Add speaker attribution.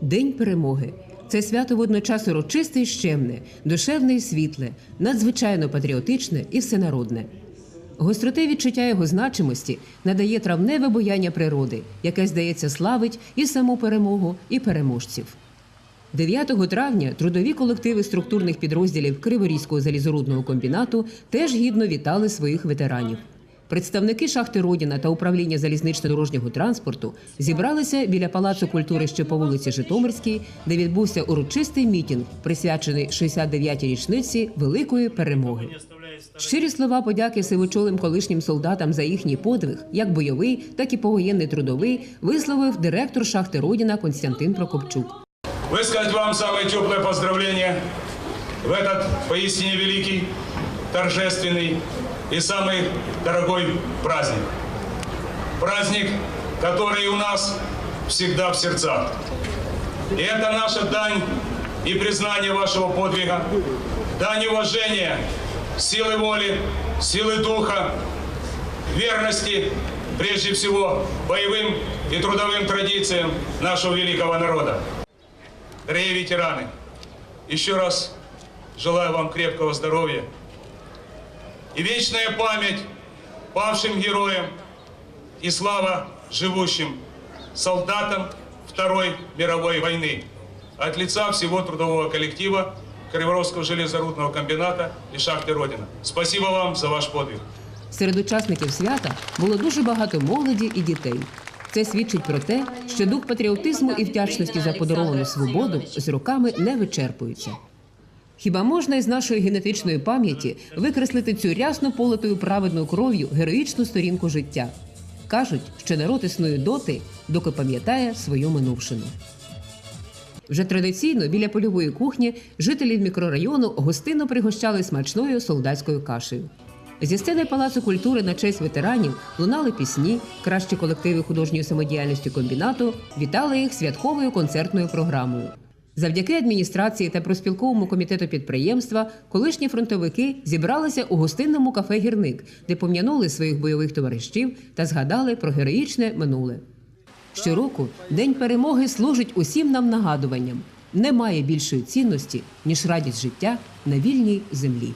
Speaker 1: День перемоги. Це свято водночас урочисте і щемне, душевне і світле, надзвичайно патріотичне і всенародне. Гостроте відчуття його значимості надає травневе бояння природи, яке, здається, славить і саму перемогу, і переможців. 9 травня трудові колективи структурних підрозділів Криворізького залізорудного комбінату теж гідно вітали своїх ветеранів. Представники шахти Родіна та управління залізнично-дорожнього транспорту зібралися біля палацу культури, що по вулиці Житомирській, де відбувся урочистий мітінг, присвячений 69-й річниці великої перемоги. Щирі слова подяки сивочолим колишнім солдатам за їхній подвиг, як бойовий, так і повоєнний трудовий, висловив директор шахти Родіна Константин Прокопчук.
Speaker 2: Высказать вам самое теплое поздравление в этот поистине великий, торжественный и самый дорогой праздник. Праздник, который у нас всегда в сердцах. И это наша дань и признание вашего подвига, дань уважения, силы воли, силы духа, верности, прежде всего, боевым и трудовым традициям нашего великого народа. Дорогие ветераны, еще раз желаю вам крепкого здоровья и вечная память павшим героям и слава живущим солдатам Второй мировой войны от лица всего трудового коллектива Криворовского железорудного комбината и шахты Родина. Спасибо вам за ваш подвиг.
Speaker 1: Серед учасників свята було дуже багато молоді і дітей. Це свідчить про те, що дух патріотизму і вдячності за подаровану свободу з роками не вичерпується. Хіба можна із нашої генетичної пам'яті викреслити цю рясно политою праведною кров'ю героїчну сторінку життя? Кажуть, що народ існує доти, доки пам'ятає свою минувшину. Вже традиційно біля польової кухні жителів мікрорайону гостинно пригощали смачною солдатською кашею. Зі сцени Палацу культури на честь ветеранів лунали пісні, кращі колективи художньої самодіяльності комбінату вітали їх святковою концертною програмою. Завдяки адміністрації та проспілковому комітету підприємства колишні фронтовики зібралися у гостинному кафе Гірник, де пом'янули своїх бойових товаришів та згадали про героїчне минуле. Щороку День перемоги служить усім нам нагадуванням: немає більшої цінності, ніж радість життя на вільній землі.